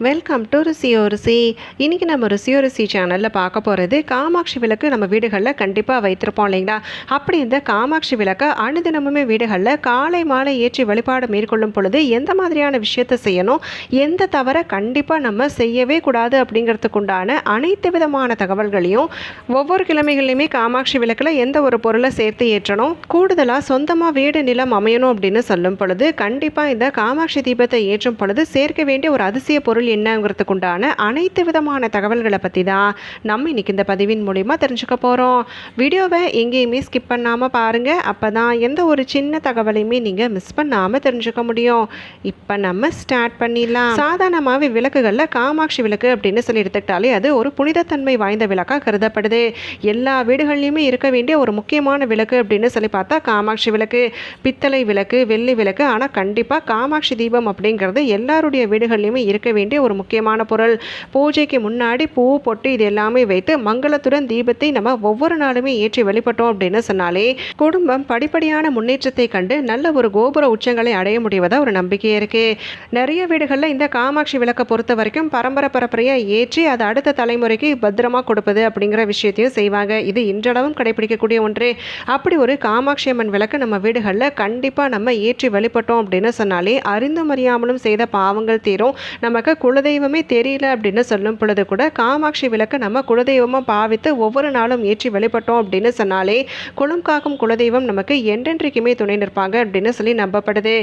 Welcome to ருசியோ ருசி இன்றைக்கி நம்ம ருசியோ ருசி சேனலில் பார்க்க போகிறது காமாட்சி விளக்கு நம்ம வீடுகளில் கண்டிப்பாக வைத்திருப்போம் இல்லைங்களா? அப்படி இந்த காமாட்சி விளக்கை அனுதினமுமே வீடுகளில் காலை மாலை ஏற்றி வழிபாடு மேற்கொள்ளும் பொழுது எந்த மாதிரியான விஷயத்தை செய்யணும்? எந்த தவறை கண்டிப்பாக நம்ம செய்யவே கூடாது அப்படிங்கிறதுக்குண்டான அனைத்து விதமான தகவல்களையும் ஒவ்வொரு கிழமைகள்லையுமே காமாட்சி விளக்கில் எந்த ஒரு பொருளை சேர்த்து ஏற்றணும்? கூடுதலாக சொந்தமாக வீடு நிலம் அமையணும் அப்படின்னு சொல்லும் பொழுது கண்டிப்பாக இந்த காமாட்சி தீபத்தை ஏற்றும் பொழுது சேர்க்க வேண்டிய ஒரு அதிசய பொருள் என்னங்கிறதுக்கு உண்டான அனைத்து விதமான தகவல்களை பற்றி தான் நம்ம இன்னைக்கு இந்த பதிவின் மூலிமா தெரிஞ்சுக்க போகிறோம் வீடியோவை எங்கேயுமே ஸ்கிப் பண்ணாமல் பாருங்கள் அப்போ தான் எந்த ஒரு சின்ன தகவலையுமே நீங்கள் மிஸ் பண்ணாமல் தெரிஞ்சுக்க முடியும். இப்போ நம்ம ஸ்டார்ட் பண்ணிடலாம். சாதாரணமாகவே விளக்குகளில் காமாட்சி விளக்கு அப்படின்னு சொல்லி எடுத்துக்கிட்டாலே அது ஒரு புனிதத்தன்மை வாய்ந்த விளக்காக கருதப்படுது. எல்லா வீடுகள்லையுமே இருக்க வேண்டிய ஒரு முக்கியமான விளக்கு அப்படின்னு சொல்லி பார்த்தா காமாட்சி விளக்கு பித்தளை விளக்கு வெள்ளி விளக்கு. ஆனால் கண்டிப்பாக காமாட்சி தீபம் அப்படிங்கிறது எல்லாருடைய வீடுகள்லையுமே இருக்க வேண்டிய ஒரு முக்கியமான பொருள். பூஜைக்கு முன்னாடி பூ பொட்டு இது எல்லாமே வைத்து மங்களத்துடன் தீபத்தை நம்ம ஒவ்வொரு நாளுமே ஏற்றி வழிபட்டோம் அப்படின்னு சொன்னாலே குடும்பம் படிப்படியான முன்னேற்றத்தை கண்டு நல்ல ஒரு கோபுர உச்சங்களை அடைய முடிவதா ஒரு நம்பிக்கை இருக்கு. நிறைய வீடுகளில் இந்த காமாட்சி விளக்கை பொறுத்த வரைக்கும் பரம்பரை பரம்பரையாக ஏற்றி அதை அடுத்த தலைமுறைக்கு பத்திரமா கொடுப்பது அப்படிங்கிற விஷயத்தையும் செய்வாங்க. இது இன்றளவும் கடைபிடிக்கக்கூடிய ஒன்று. அப்படி ஒரு காமாட்சி அம்மன் விளக்கு நம்ம வீடுகளில் கண்டிப்பாக நம்ம ஏற்றி வழிபட்டோம் அப்படின்னு சொன்னாலே அறிந்தும் அறியாமலும் செய்த பாவங்கள் தீரும். நமக்கு குலதெய்வமே தெரியல அப்படின்னு சொல்லும் பொழுது கூட காமாட்சி விளக்கு நம்ம குலதெய்வமாக பாவித்து ஒவ்வொரு நாளும் ஏற்றி வழிபட்டோம் அப்படின்னு சொன்னாலே குளம் காக்கும் குலதெய்வம் நமக்கு என்றென்றைக்குமே துணை நிற்பாங்க அப்படின்னு சொல்லி நம்பப்படுது.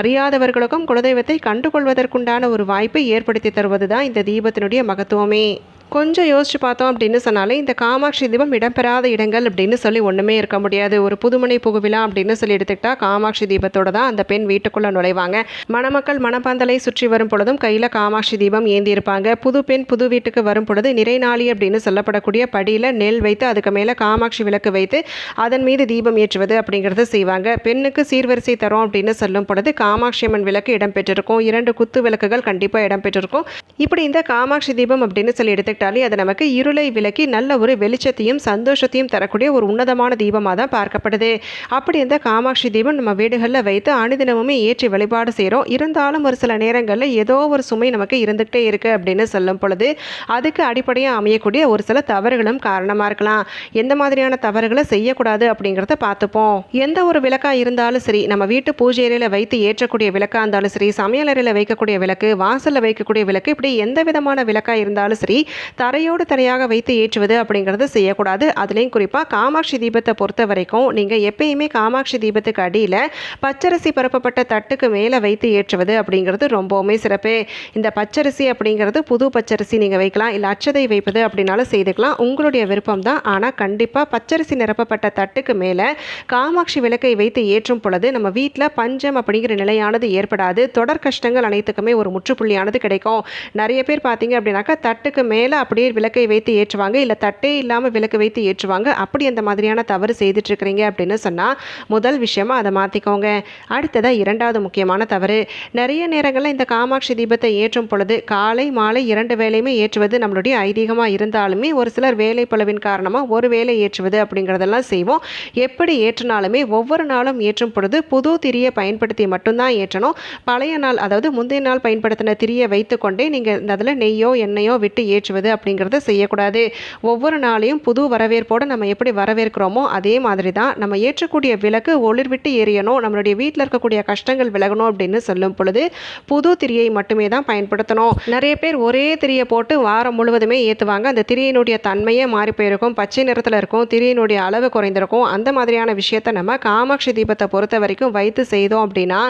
அறியாதவர்களுக்கும் குலதெய்வத்தை கண்டுகொள்வதற்குண்டான ஒரு வாய்ப்பை ஏற்படுத்தி தருவது தான் இந்த தீபத்தினுடைய மகத்துவமே. கொஞ்சம் யோசிச்சு பார்த்தோம் அப்படின்னு சொன்னாலே இந்த காமாட்சி தீபம் இடம்பெறாத இடங்கள் அப்படின்னு சொல்லி ஒன்றுமே இருக்க முடியாது. ஒரு புதுமனை புகுவிழா அப்படின்னு சொல்லி எடுத்துக்கிட்டா காமாட்சி தீபத்தோட தான் அந்த பெண் வீட்டுக்குள்ளே நுழைவாங்க. மணமக்கள் மணப்பந்தலை சுற்றி வரும் பொழுதும் கையில் காமாட்சி தீபம் ஏந்தி இருப்பாங்க. புது பெண் புது வீட்டுக்கு வரும் பொழுது நிறைநாளி அப்படின்னு சொல்லப்படக்கூடிய படியில் நெல் வைத்து அதுக்கு மேலே காமாட்சி விளக்கு வைத்து அதன் மீது தீபம் ஏற்றுவது அப்படிங்கிறத செய்வாங்க. பெண்ணுக்கு சீர்வரிசை தரும் அப்படின்னு சொல்லும் பொழுது காமாட்சி அம்மன் விளக்கு இடம்பெற்றிருக்கும். இரண்டு குத்து விளக்குகள் கண்டிப்பாக இடம்பெற்றிருக்கும். இப்படி இந்த காமாட்சி தீபம் அப்படின்னு சொல்லி எடுத்துக்கிட்டாலே அது நமக்கு இருளை விலக்கி நல்ல ஒரு வெளிச்சத்தையும் சந்தோஷத்தையும் தரக்கூடிய ஒரு உன்னதமான தீபமாக தான் பார்க்கப்படுது. அப்படி இந்த காமாட்சி தீபம் நம்ம வீடுகளில் வைத்து அனுதினமுமே ஏற்றி வழிபாடு செய்கிறோம் இருந்தாலும் ஒரு சில நேரங்களில் ஏதோ ஒரு சுமை நமக்கு இருந்துகிட்டே இருக்குது அப்படின்னு சொல்லும் பொழுது அதுக்கு அடிப்படையாக அமையக்கூடிய ஒரு சில தவறுகளும் காரணமாக இருக்கலாம். எந்த மாதிரியான தவறுகளை செய்யக்கூடாது அப்படிங்கிறத பார்த்துப்போம். எந்த ஒரு விளக்காக இருந்தாலும் சரி நம்ம வீட்டு பூஜை அறையில் வைத்து ஏற்றக்கூடிய விளக்காக இருந்தாலும் சரி சமையலறையில் வைக்கக்கூடிய விளக்கு வாசலில் வைக்கக்கூடிய விளக்கு இப்படி எந்த விதமான விளக்காக இருந்தாலும் சரி தரையோடு தரையாக வைத்து ஏற்றுவது அப்படிங்கிறது செய்யக்கூடாது. அதுலேயும் குறிப்பாக காமாட்சி தீபத்தை பொறுத்த வரைக்கும் நீங்கள் எப்பயுமே காமாட்சி தீபத்துக்கு அடியில் பச்சரிசி பரப்பப்பட்ட தட்டுக்கு மேலே வைத்து ஏற்றுவது அப்படிங்கிறது ரொம்பவுமே சிறப்பு. இந்த பச்சரிசி அப்படிங்கிறது புது பச்சரிசி நீங்கள் வைக்கலாம். இல்லை அச்சதை வைப்பது அப்படின்னாலும் செய்துக்கலாம். உங்களுடைய விருப்பம் தான். ஆனால் கண்டிப்பாக பச்சரிசி நிரப்பப்பட்ட தட்டுக்கு மேலே காமாட்சி விளக்கை வைத்து ஏற்றும் பொழுது நம்ம வீட்டில் பஞ்சம் அப்படிங்கிற நிலையானது ஏற்படாது. தொடர் கஷ்டங்கள் அனைத்துக்குமே ஒரு முற்றுப்புள்ளியானது கிடைக்கும். நிறைய பேர் பார்த்தீங்க அப்படின்னாக்கா தட்டுக்கு மேலே அப்படியே விளக்கை வைத்து ஏற்றுவாங்க. இல்லை தட்டே இல்லாமல் விளக்கு வைத்து ஏற்றுவாங்க. அப்படி அந்த மாதிரியான தவறு செய்துட்டு இருக்கிறீங்க அப்படின்னு சொன்னால் முதல் விஷயமா அதை மாற்றிக்கோங்க அடுத்ததாக இரண்டாவது முக்கியமான தவறு. நிறைய நேரங்களில் இந்த காமாட்சி தீபத்தை ஏற்றும் பொழுது காலை மாலை இரண்டு வேலையுமே ஏற்றுவது நம்மளுடைய ஐதீகமாக இருந்தாலுமே ஒரு சிலர் வேலை பளவின் காரணமாக ஒரு வேலை ஏற்றுவது அப்படிங்கிறதெல்லாம் செய்வோம். எப்படி ஏற்றினாலுமே ஒவ்வொரு நாளும் ஏற்றும் பொழுது புது திரியை பயன்படுத்தி மட்டும்தான் ஏற்றணும். பழைய நாள் அதாவது முந்தைய நாள் பயன்படுத்தின திரியை வைத்துக்கொண்டே நீங்கள் இந்த அதில் நெய்யோ எண்ணெயோ விட்டு ஏற்றுவது அப்படிங்கிறத செய்யக்கூடாது. ஒவ்வொரு நாளையும் புது வரவேற்போடு நம்ம எப்படி வரவேற்கிறோமோ அதே மாதிரி தான் நம்ம ஏற்றக்கூடிய விளக்கு ஒளிர் விட்டு எரியணும் நம்மளுடைய வீட்டில் இருக்கக்கூடிய கஷ்டங்கள் விலகணும் அப்படின்னு சொல்லும் பொழுது புது திரியை மட்டுமே தான் பயன்படுத்தணும். நிறைய பேர் ஒரே திரியை போட்டு வாரம் முழுவதுமே ஏற்றுவாங்க அந்த திரியினுடைய தன்மையே மாறி போயிருக்கும். பச்சை நிறத்தில் இருக்கும் திரியினுடைய அளவு குறைந்திருக்கும். அந்த மாதிரியான விஷயத்தை நம்ம காமாட்சி தீபத்தை பொறுத்த வரைக்கும் வைத்து செய்தோம் அப்படின்னா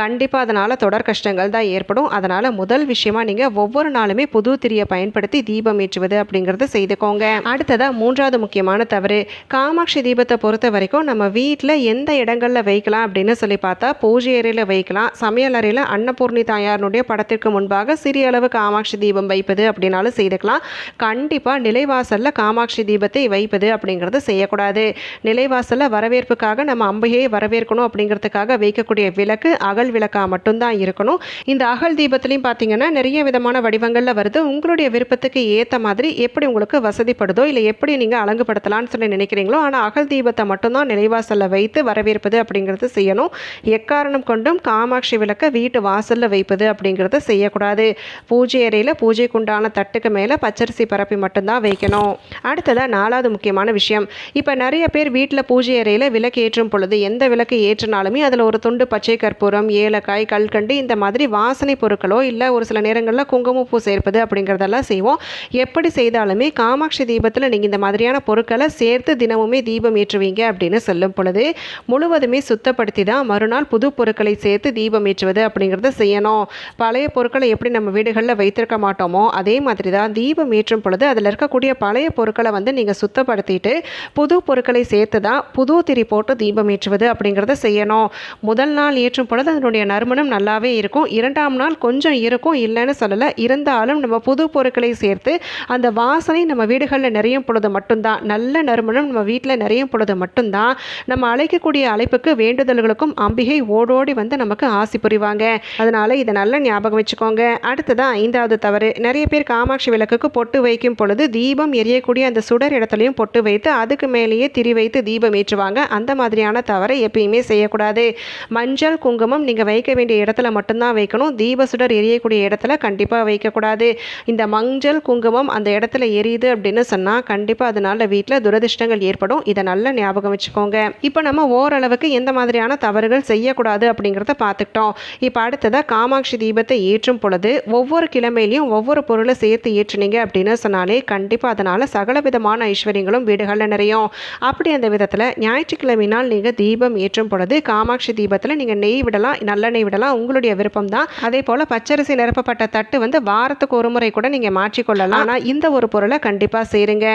கண்டிப்பாக அதனால் தொடர் கஷ்டங்கள் தான் ஏற்படும். அதனால் முதல் விஷயமா நீங்கள் ஒவ்வொரு நாளுமே புது திரியை பயன்படுத்தி தீப தீபம் ஏற்றுவது அப்படிங்கிறத செய்துக்கோங்க. அடுத்ததாக மூன்றாவது முக்கியமான தவறு. காமாட்சி தீபத்தை பொறுத்த வரைக்கும் நம்ம வீட்டில் எந்த இடங்களில் வைக்கலாம் அப்படின்னு சொல்லி பார்த்தா பூஜை அறையில் வைக்கலாம். சமையல் அறையில் அன்னபூர்ணி தாயாருடைய படத்திற்கு முன்பாக சிறிய அளவு காமாட்சி தீபம் வைப்பது அப்படின்னாலும் செய்துக்கலாம். கண்டிப்பாக நிலைவாசலில் காமாட்சி தீபத்தை வைப்பது அப்படிங்கிறது செய்யக்கூடாது. நிலைவாசலில் வரவேற்புக்காக நம்ம அம்பையை வரவேற்கணும் அப்படிங்கிறதுக்காக வைக்கக்கூடிய விளக்கு அகல் விளக்காக மட்டும்தான் இருக்கணும். இந்த அகல் தீபத்துலையும் பார்த்தீங்கன்னா நிறைய விதமான வடிவங்களில் வருது. உங்களுடைய விருப்பத்துக்கு ஏற்ற மாதிரி எப்படி உங்களுக்கு வசதிப்படுதோ இல்லை எப்படி நீங்கள் அலங்குபடுத்தலாம்னு சொல்லி நினைக்கிறீங்களோ ஆனால் அகல் தீபத்தை மட்டும்தான் நிலைவாசலில் வைத்து வரவேற்பது அப்படிங்கிறது செய்யணும். எக்காரணம் கொண்டும் காமாட்சி விளக்கை வீட்டு வாசலில் வைப்பது அப்படிங்கிறத செய்யக்கூடாது. பூஜை அறையில் பூஜைக்குண்டான தட்டுக்கு மேலே பச்சரிசி பரப்பி மட்டும்தான் வைக்கணும். அடுத்ததாக நாலாவது முக்கியமான விஷயம். இப்போ நிறைய பேர் வீட்டில் பூஜை அறையில் விளக்கு ஏற்றும் பொழுது எந்த விளக்கு ஏற்றினாலுமே அதில் ஒரு துண்டு பச்சை கற்பூரம் ஏலக்காய் கல்கண்டு இந்த மாதிரி வாசனை பொருட்களோ இல்லை ஒரு சில நேரங்களில் குங்குமப்பூ சேர்ப்பது அப்படிங்கிறதெல்லாம் செய்வோம். எப்படி செய்தாலுமே காமாட்சி தீபத்தில் நீங்கள் இந்த மாதிரியான பொருட்களை சேர்த்து தினமுமே தீபம் ஏற்றுவீங்க அப்படின்னு சொல்லும் பொழுது முழுவதுமே சுத்தப்படுத்தி தான் மறுநாள் புது பொருட்களை சேர்த்து தீபம் ஏற்றுவது அப்படிங்கிறத செய்யணும். பழைய பொருட்களை எப்படி நம்ம வீடுகளில் வைத்திருக்க மாட்டோமோ அதே மாதிரி தான் தீபம் ஏற்றும் பொழுது அதில் இருக்கக்கூடிய பழைய பொருட்களை வந்து நீங்கள் சுத்தப்படுத்திட்டு புது பொருட்களை சேர்த்து தான் புது திரி போட்டு தீபம் ஏற்றுவது அப்படிங்கிறத செய்யணும். முதல் நாள் ஏற்றும் பொழுது அதனுடைய நறுமணம் நல்லாவே இருக்கும். இரண்டாம் நாள் கொஞ்சம் இருக்கும். இல்லைன்னு சொல்லலை. இருந்தாலும் நம்ம புது பொருட்களை சேர்த்து அந்த வாசனை நம்ம வீடுகளில் நிறையும் பொழுது மட்டும்தான். நல்ல நறுமணம் நம்ம வீட்டில் நிறையும் பொழுது மட்டும்தான். நம்ம அழைக்கக்கூடிய அழைப்புக்கு வேண்டுதல்களுக்கும் அம்பிகை ஓடோடி வந்து நமக்கு ஆசி புரிவாங்க. அதனால இதை நல்லா ஞாபகம் வச்சுக்கோங்க. அடுத்ததான் ஐந்தாவது தவறு. நிறைய பேர் காமாட்சி விளக்குக்கு பொட்டு வைக்கும் பொழுது தீபம் எரியக்கூடிய அந்த சுடர் இடத்துலையும் பொட்டு வைத்து அதுக்கு மேலேயே திரி வைத்து தீபம் ஏற்றுவாங்க. அந்த மாதிரியான தவறை எப்பயுமே செய்யக்கூடாது. மஞ்சள் குங்குமம் நீங்கள் வைக்க வேண்டிய இடத்துல மட்டும்தான் வைக்கணும். தீப சுடர் எரியக்கூடிய இடத்துல கண்டிப்பாக வைக்கக்கூடாது. இந்த மஞ்சள் குங்குமம் அந்த இடத்துல எரியுது அப்படின்னு சொன்னால் கண்டிப்பாக அதனால வீட்டில் துரதிர்ஷ்டங்கள் ஏற்படும். இதை நல்லா ஞாபகம் வச்சுக்கோங்க. இப்போ நம்ம ஓரளவுக்கு எந்த மாதிரியான தவறுகள் செய்யக்கூடாது அப்படிங்கிறத பார்த்துக்கிட்டோம். இப்போ அடுத்ததாக காமாட்சி தீபத்தை ஏற்றும் பொழுது ஒவ்வொரு கிழமையிலையும் ஒவ்வொரு பொருளை சேர்த்து ஏற்றுனீங்க அப்படின்னு சொன்னாலே கண்டிப்பாக அதனால் சகல விதமான ஐஸ்வர்யங்களும் வீடுகளில் நிறையும். அப்படி அந்த விதத்தில் ஞாயிற்றுக்கிழமை நாள் நீங்கள் தீபம் ஏற்றும் பொழுது காமாட்சி தீபத்தில் நீங்கள் நெய் விடலாம் நல்லெண்ணெய் விடலாம். உங்களுடைய விருப்பம் தான் அதே போல் பச்சரிசி நிரப்பப்பட்ட தட்டு வந்து வாரத்துக்கு ஒரு முறை கூட நீங்கள் மாற்றிக்கொள்ளலாம் ஆனால் இந்த ஒரு பொருளை கண்டிப்பாக சேருங்க.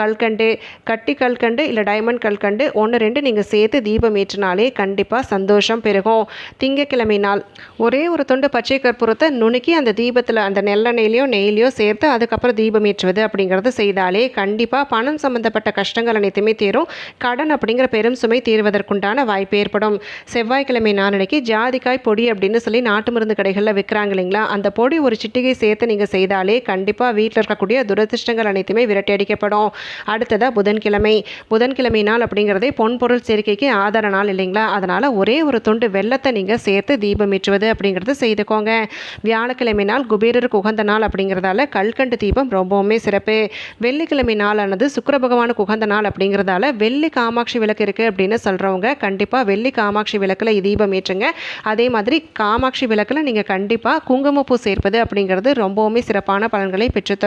கல்கண்டு கட்டி கல்கண்டு இல்லை டைமண்ட் கல்கண்டு ஒன்று ரெண்டு நீங்கள் சேர்த்து தீபம் ஏற்றினாலே கண்டிப்பாக சந்தோஷம் பெருகும். திங்கக்கிழமை நாள் ஒரே ஒரு துண்டு பச்சை கற்பூரத்தை நுணுக்கி அந்த தீபத்தில் அந்த நெல்லெண்ணெயிலையோ நெய்லையோ சேர்த்து அதுக்கப்புறம் தீபம் ஏற்றுவது அப்படிங்கிறது செய்தாலே கண்டிப்பாக பணம் சம்மந்தப்பட்ட கஷ்டங்கள் அனைத்துமே தீரும். கடன் அப்படிங்கிற பெரும் சுமை தீர்வதற்குண்டான வாய்ப்பு ஏற்படும். செவ்வாய்க்கிழமை நாளனைக்கு ஜாதிக்காய் பொடி அப்படின்னு சொல்லி நாட்டு மருந்து கடைகளில் விற்கிறாங்க இல்லைங்களா? அந்த பொடி ஒரு சிட்டிகை சேர்த்து நீங்கள் செய்தாலே கண்டிப்பாக வீட்டில் இருக்கக்கூடிய துரதிருஷ்டங்கள் அனைத்துமே விரட்டி அடிக்கப்படும். அடுத்ததாக புதன்கிழமை. புதன்கிழமை நாள் அப்படிங்கிறதே பொன்பொருள் சேர்க்கைக்கு ஆதார நாள் இல்லைங்களா? அதனால் ஒரே ஒரு துண்டு வெள்ளத்தை நீங்கள் சேர்த்து தீபம் ஏற்றுவது அப்படிங்கிறது செய்துக்கோங்க. வியாழக்கிழமை நாள் குபேரருக்கு உகந்த நாள் அப்படிங்கிறதால கல்கண்டு தீபம் ரொம்பவுமே சிறப்பு. வெள்ளிக்கிழமை நாளானது சுக்கர பகவானுக்கு உகந்த நாள் அப்படிங்கிறதால வெள்ளி காமாட்சி விளக்கு இருக்குது அப்படின்னு சொல்கிறவங்க கண்டிப்பாக வெள்ளி காமாட்சி விளக்கில் தீபம் ஏற்றுங்க. அதே மாதிரி காமாட்சி விளக்கில் நீங்கள் கண்டிப்பாக குங்குமப்பூ சேர்ப்பது அப்படிங்கிறது ரொம்பவுமே சிறப்பான பலன்களை பெற்றுத்தரும்.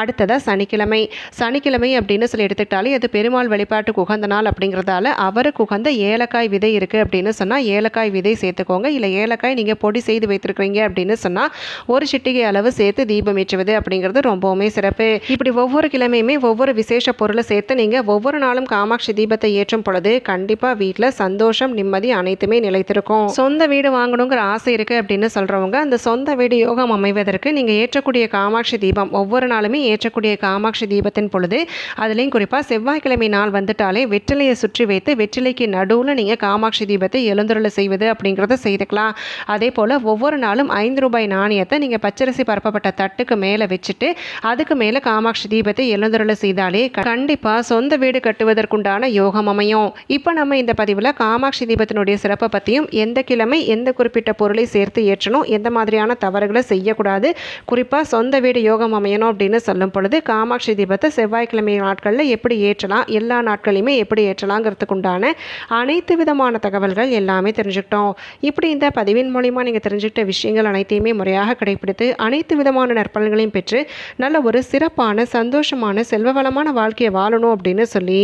அடுத்ததாக சனிக்கிழமை. சனிக்கிழமை அப்படின்னு சொல்லி எடுத்துக்கிட்டாலே அது பெருமாள் வழிபாட்டுக்கு உகந்த நாள் அப்படிங்கிறதால அவருக்கு உகந்த ஏலக்காய் விதை இருக்குது அப்படின்னு சொன்னால் ஏலக்காய் விதை சேர்த்துக்கோங்க. இல்லை ஏலக்காய் நீங்கள் பொடி செய்து வைத்திருக்கிறீங்க அப்படின்னு சொன்னால் ஒரு சிட்டிகை அளவு சேர்த்து தீபம் ஏற்றுவது அப்படிங்கிறது ரொம்பவுமே சிறப்பு. இப்படி ஒவ்வொரு கிழமையுமே ஒவ்வொரு விசேஷ பொருளை சேர்த்து நீங்கள் ஒவ்வொரு நாளும் காமாட்சி தீபத்தை ஏற்றும் பொழுது கண்டிப்பாக வீட்டில் சந்தோஷம் நிம்மதி அனைத்துமே நிலைத்திருக்கும். சொந்த வீடு வாங்கணுங்கிற ஆசை இருக்குது அப்படின்னு சொல்கிறவங்க அந்த சொந்த வீடு யோகம் அமைவதற்கு நீங்கள் ஏற்றக்கூடிய காமாட்சி தீபம் ஒவ்வொரு நாளுமே ஏற்றக்கூடிய காமாட்சி தீபத்தின் பொழுது அதுலேயும் குறிப்பாக செவ்வாய்க்கிழமை நாள் வந்துட்டாலே வெற்றிலையை சுற்றி வைத்து வெற்றிலைக்கு நடுவில் நீங்கள் காமாட்சி தீபத்தை எழுந்துருள செய்வது அப்படிங்கிறத செய்துக்கலாம். அதே போல் ஒவ்வொரு நாளும் ஐந்து ரூபாய் நாணயத்தை நீங்கள் பச்சரிசி பரப்பப்பட்ட தட்டுக்கு மேலே வச்சுட்டு அதுக்கு மேலே காமாட்சி தீபத்தை எழுந்துருள செய்தாலே கண்டிப்பாக சொந்த வீடு கட்டுவதற்குண்டான யோகம் அமையும். இப்போ நம்ம இந்த பதிவில் காமாட்சி தீபத்தினுடைய சிறப்பை பற்றியும் எந்த கிழமை எந்த குறிப்பிட்ட பொருளை சேர்த்து ஏற்றணும் எந்த மாதிரியான தவறுகளை செய்யக்கூடாது குறிப்பாக சொந்த வீடு யோகம் செய்யணும் அப்படின்னு சொல்லும் பொழுது காமாட்சி தீபத்தை செவ்வாய்க்கிழமை நாட்களில் எப்படி ஏற்றலாம் எல்லா நாட்களையுமே எப்படி ஏற்றலாங்கிறதுக்கு உண்டான அனைத்து விதமான தகவல்கள் எல்லாமே தெரிஞ்சுக்கிட்டோம். இப்படி இந்த பதிவின் மூலிமா நீங்கள் தெரிஞ்சுக்கிட்ட விஷயங்கள் அனைத்தையுமே முறையாக கடைபிடித்து அனைத்து விதமான நற்பலன்களையும் பெற்று நல்ல ஒரு சிறப்பான சந்தோஷமான செல்வ வளமான வாழ்க்கையை வாழணும் அப்படின்னு சொல்லி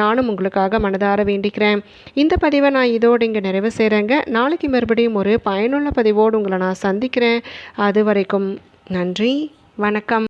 நானும் உங்களுக்காக மனதார வேண்டிக்கிறேன். இந்த பதிவை நான் இதோடு இங்கே நிறைவு செய்கிறேங்க நாளைக்கு மறுபடியும் ஒரு பயனுள்ள பதிவோடு உங்களை நான் சந்திக்கிறேன். அது வரைக்கும் நன்றி வணக்கம்.